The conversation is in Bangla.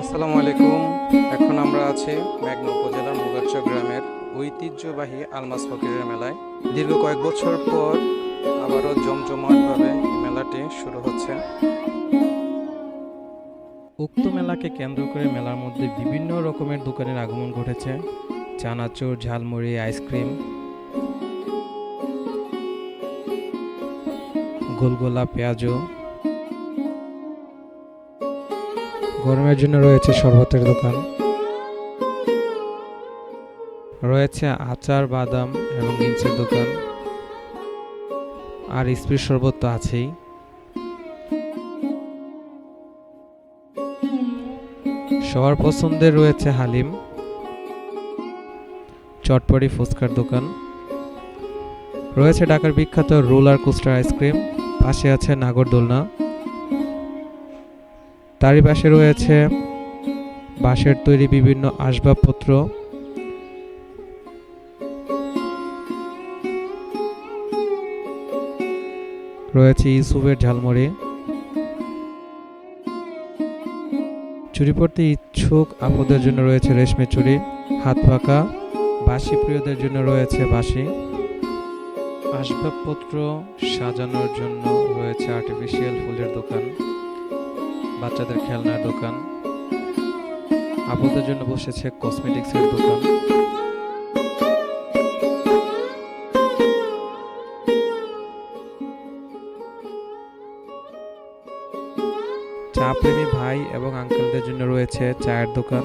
আসসালামু আলাইকুম এখন আমরা আছি মেঘনা উপজেলার মুগারচর গ্রামের ঐতিহ্যবাহী আলমাস ফকিরের মেলায়। দীর্ঘ কয়েক বছর পর আবারও জমজমাটভাবে মেলাটি শুরু হচ্ছে। উক্ত মেলাকে কেন্দ্র করে মেলার মধ্যে বিভিন্ন রকমের দোকানের আগমন ঘটেছে। চানাচুর, ঝালমুড়ি, আইসক্রিম, গোলগোলা, পেঁয়াজু গরমের জন্য রয়েছে শরবতের দোকান। রয়েছে আচার, বাদাম এবং ইঞ্চের দোকান। আর স্প্রিট শরবত তো আছেই। সবার পছন্দের রয়েছে হালিম। চটপটি ফুচকার দোকান। রয়েছে ঢাকার বিখ্যাত রোলার কোস্টার আইসক্রিম। পাশে আছে নাগরদোলনা। তারই পাশে রয়েছে বাঁশের তৈরি বিভিন্ন আসবাবপত্র। রয়েছে ইসুফের ঝালমুড়ি। চুরি পড়তে ইচ্ছুক আপদের জন্য রয়েছে রেশমি চুরি, হাত পাকা বাঁশি প্রিয়দের জন্য রয়েছে বাঁশি। আসবাবপত্র সাজানোর জন্য রয়েছে আর্টিফিশিয়াল ফুলের দোকান। বাচ্চাদের খেলনার দোকান। আপুদের জন্য বসেছে কসমেটিক্সের দোকান। চা প্রেমী ভাই এবং আঙ্কেলদের জন্য রয়েছে চায়ের দোকান।